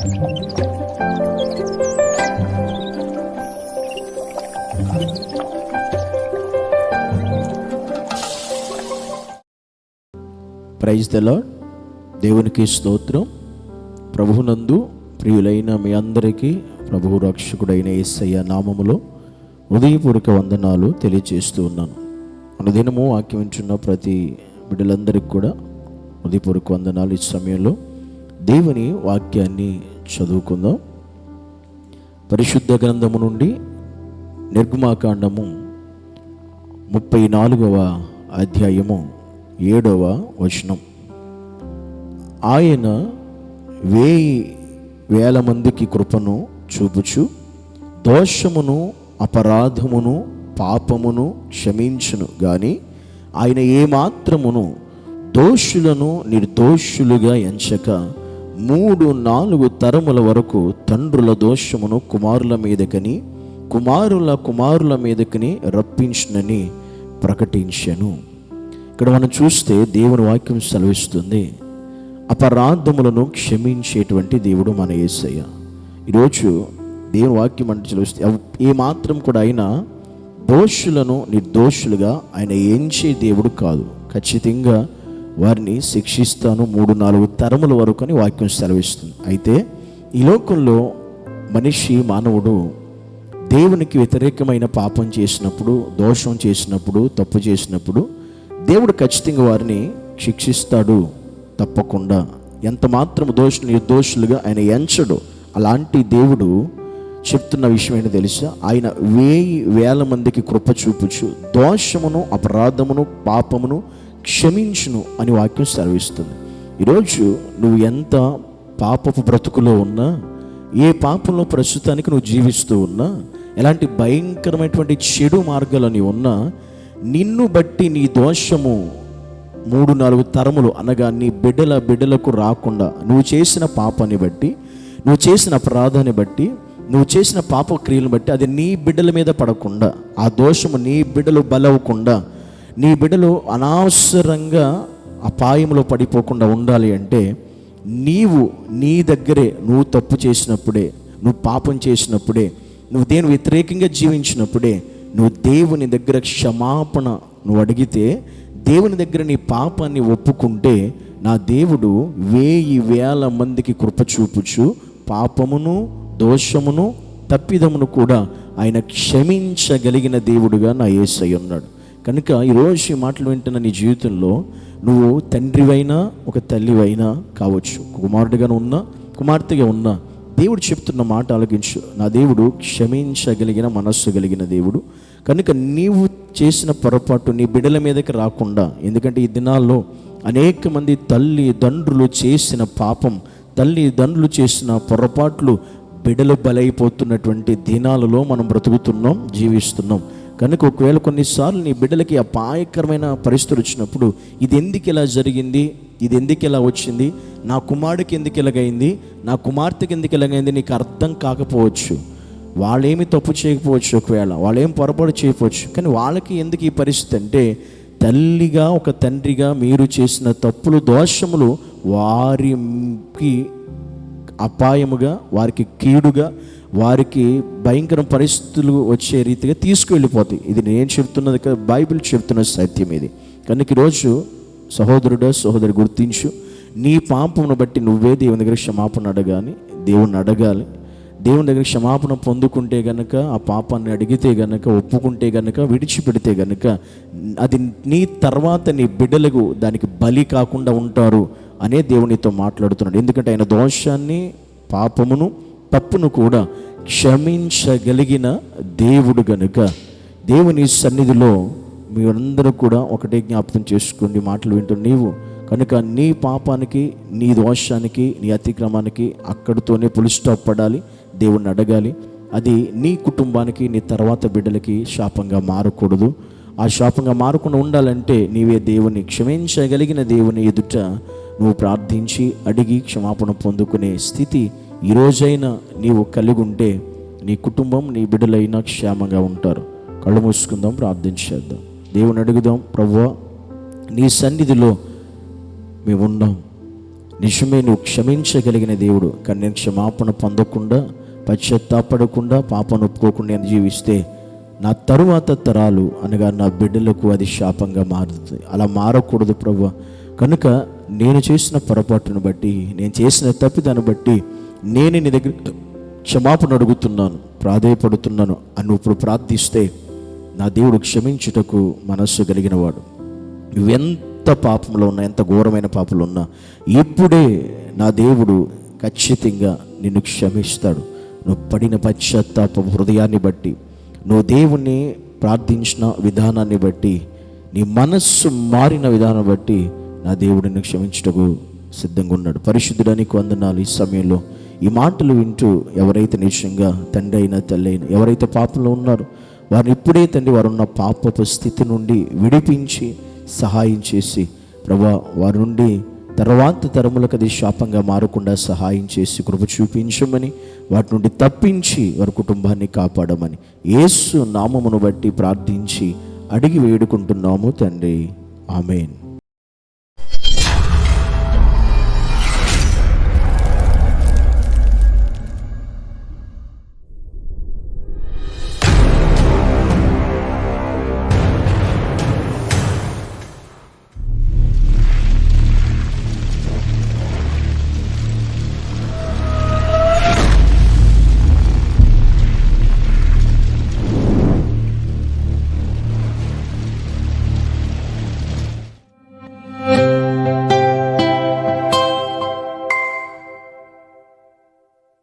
Praise దలా దేవునికి స్తోత్రం. ప్రభునందు ప్రియులైన మీ అందరికీ ప్రభువు రక్షకుడైన ఏసయ్య నామములో హృదయపూర్వక వందనాలు తెలియజేస్తూ ఉన్నాను. అనుదినము వాక్యం ప్రతి బిడ్డలందరికీ కూడా హృదయపూర్వక వందనాలు ఈ సమయంలో. దేవుని వాక్యాన్ని చదువుకుందాం. పరిశుద్ధ గ్రంథము నుండి నిర్గుమాకాండము ముప్పై నాలుగవ అధ్యాయము ఏడవ వచనం. ఆయన వేయి వేల మందికి కృపను చూపుచు దోషమును అపరాధమును పాపమును క్షమించును. కానీ ఆయన ఏమాత్రమును దోషులను నిర్దోషులుగా ఎంచక మూడు నాలుగు తరముల వరకు తండ్రుల దోషమును కుమారుల మీదకని కుమారుల కుమారుల మీదకని రప్పించునని ప్రకటించను. ఇక్కడ మనం చూస్తే దేవుని వాక్యం సెలవిస్తుంది. అపరాధములను క్షమించేటువంటి దేవుడు మన యేసయ్య ఈరోజు దేవుని వాక్యం అంటే సెలవిస్తే ఏ మాత్రం కూడా అయినా దోషులను నిర్దోషులుగా ఆయన ఎంచే దేవుడు కాదు. ఖచ్చితంగా వారిని శిక్షిస్తాను మూడు నాలుగు తరముల వరకు అని వాక్యం సెలవిస్తుంది. అయితే ఈ లోకంలో మనిషి మానవుడు దేవునికి వ్యతిరేకమైన పాపం చేసినప్పుడు దోషం చేసినప్పుడు తప్పు చేసినప్పుడు దేవుడు ఖచ్చితంగా వారిని శిక్షిస్తాడు తప్పకుండా. ఎంత మాత్రం దోషులు నిర్దోషులుగా ఆయన ఎంచడు అలాంటి దేవుడు చెప్తున్న విషయం ఏంటో తెలుసా? ఆయన వేయి వేల మందికి కృప చూపుచు దోషమును అపరాధమును పాపమును క్షమించును అని వాక్యం సెలవిస్తుంది. ఈరోజు నువ్వు ఎంత పాపపు బ్రతుకులో ఉన్నా ఏ పాపంలో ప్రస్తుతానికి నువ్వు జీవిస్తూ ఉన్నా ఎలాంటి భయంకరమైనటువంటి చెడు మార్గాలని ఉన్నా నిన్ను బట్టి నీ దోషము మూడు నాలుగు తరములు అనగా నీ బిడ్డల బిడ్డలకు రాకుండా నువ్వు చేసిన పాపాన్ని బట్టి నువ్వు చేసిన అపరాధాన్ని బట్టి నువ్వు చేసిన పాప క్రియలను బట్టి అది నీ బిడ్డల మీద పడకుండా ఆ దోషము నీ బిడ్డలు బలవకుండా నీ బిడ్డలు అనవసరంగా అపాయంలో పడిపోకుండా ఉండాలి అంటే నీవు నీ దగ్గరే నువ్వు తప్పు చేసినప్పుడే నువ్వు పాపం చేసినప్పుడే నువ్వు దేని వ్యతిరేకంగా జీవించినప్పుడే నువ్వు దేవుని దగ్గర క్షమాపణ నువ్వు అడిగితే దేవుని దగ్గర నీ పాపాన్ని ఒప్పుకుంటే నా దేవుడు వేయి వేల మందికి కృప చూపుచు పాపమును దోషమును తప్పిదమును కూడా ఆయన క్షమించగలిగిన దేవుడుగా నా ఏసై ఉన్నాడు. కనుక ఈరోజు ఈ మాటలు వింటున్న నీ జీవితంలో నువ్వు తండ్రివైనా ఒక తల్లివైనా కావచ్చు. కుమారుడిగా ఉన్నా కుమార్తెగా ఉన్నా దేవుడు చెప్తున్న మాట ఆలకించు. నా దేవుడు క్షమించగలిగిన మనస్సు కలిగిన దేవుడు. కనుక నీవు చేసిన పొరపాటు నీ బిడ్డల మీదకి రాకుండా ఎందుకంటే ఈ దినాల్లో అనేక మంది తల్లి తండ్రులు చేసిన పాపం తల్లి తండ్రులు చేసిన పొరపాట్లు బిడలు బలైపోతున్నటువంటి దినాలలో మనం బ్రతుకుతున్నాం జీవిస్తున్నాం. కనుక ఒకవేళ కొన్నిసార్లు నీ బిడ్డలకి అపాయకరమైన పరిస్థితులు వచ్చినప్పుడు ఇది ఎందుకు ఇలా జరిగింది? ఇది ఎందుకు ఇలా వచ్చింది? నా కుమారుడికి ఎందుకు ఇలాగైంది? నా కుమార్తెకి ఎందుకు ఇలాగైంది? నీకు అర్థం కాకపోవచ్చు. వాళ్ళేమి తప్పు చేయకపోవచ్చు ఒకవేళ. వాళ్ళేం పొరపాటు చేయకపోవచ్చు. కానీ వాళ్ళకి ఎందుకు ఈ పరిస్థితి అంటే తల్లిగా ఒక తండ్రిగా మీరు చేసిన తప్పులు దోషములు వారికి అపాయముగా వారికి కీడుగా వారికి భయంకర పరిస్థితులు వచ్చే రీతిగా తీసుకువెళ్ళిపోతాయి ఇది నేను చెప్తున్నది బైబిల్ చెప్తున్న సత్యం ఇది. కనుక ఈరోజు సహోదరుడు సహోదరి గుర్తించు నీ పాపమును బట్టి నువ్వే దేవుని దగ్గర క్షమాపణ అడగాలి దేవుణ్ణి అడగాలి. దేవుని దగ్గర క్షమాపణ పొందుకుంటే గనక ఆ పాపాన్ని అడిగితే గనక ఒప్పుకుంటే గనక విడిచిపెడితే గనక అది నీ తర్వాత నీ బిడ్డలకు దానికి బలి కాకుండా ఉంటారు. అనే దేవునితో మాట్లాడుతున్నాడు. ఎందుకంటే ఆయన దోషాన్ని పాపమును తప్పును కూడా క్షమించగలిగిన దేవుడు గనుక దేవుని సన్నిధిలో మీరందరూ కూడా ఒకటే జ్ఞాపకం చేసుకోండి మాటలు వింటూ నీవు. కనుక నీ పాపానికి నీ దోషానికి నీ అతిక్రమానికి అక్కడితోనే పులి స్టాప్ పడాలి దేవుణ్ణి అడగాలి. అది నీ కుటుంబానికి నీ తర్వాత బిడ్డలకి శాపంగా మారకూడదు. ఆ శాపంగా మారకుండా ఉండాలంటే నీవే దేవుని క్షమించగలిగిన దేవుని ఎదుట నువ్వు ప్రార్థించి అడిగి క్షమాపణ పొందుకునే స్థితి ఈరోజైనా నీవు కలిగి ఉంటే నీ కుటుంబం నీ బిడ్డలైనా క్షేమంగా ఉంటారు. కళ్ళు మూసుకుందాం ప్రార్థించేద్దాం దేవుని అడుగుదాం ప్రభువా నీ సన్నిధిలో మేము ఉన్నాం నిజమే నువ్వు క్షమించగలిగిన దేవుడు. కానీ నేను క్షమాపణ పొందకుండా పశ్చాత్తాపడకుండా పాపను ఒప్పుకోకుండా నేను జీవిస్తే నా తరువాత తరాలు అనగా నా బిడ్డలకు అది శాపంగా మారుతుంది. అలా మారకూడదు ప్రభు కనుక నేను చేసిన పొరపాటును బట్టి నేను చేసిన తప్పిదాన్ని బట్టి నేను నీ దగ్గర క్షమాపణ అడుగుతున్నాను ప్రాధేయపడుతున్నాను అని ఇప్పుడు ప్రార్థిస్తే నా దేవుడు క్షమించుటకు మనస్సు కలిగినవాడు. ఎంత నువ్వెంత పాపంలో ఉన్నా ఎంత ఘోరమైన పాపంలో ఉన్నా ఇప్పుడే నా దేవుడు ఖచ్చితంగా నిన్ను క్షమిస్తాడు. నువ్వు పడిన పశ్చాత్తాప హృదయాన్ని బట్టి నువ్వు దేవుణ్ణి ప్రార్థించిన విధానాన్ని బట్టి నీ మనస్సు మారిన విధానం బట్టి నా దేవుడిని క్షమించుటకు సిద్ధంగా ఉన్నాడు. పరిశుద్ధుడానికి వందనాలు ఈ సమయంలో. ఈ మాటలు వింటూ ఎవరైతే నిజంగా తండ్రి అయినా తల్లి అయినా ఎవరైతే పాపంలో ఉన్నారో వారిని ఇప్పుడే తండ్రి వారు ఉన్న పాపపు స్థితి నుండి విడిపించి సహాయం చేసి ప్రభా వారి నుండి తర్వాత తరములకు అది శాపంగా మారకుండా సహాయం చేసి కృప చూపించమని వాటి నుండి తప్పించి వారి కుటుంబాన్ని కాపాడమని యేసు నామమును బట్టి ప్రార్థించి అడిగి వేడుకుంటున్నాము తండ్రి. ఆమెన్.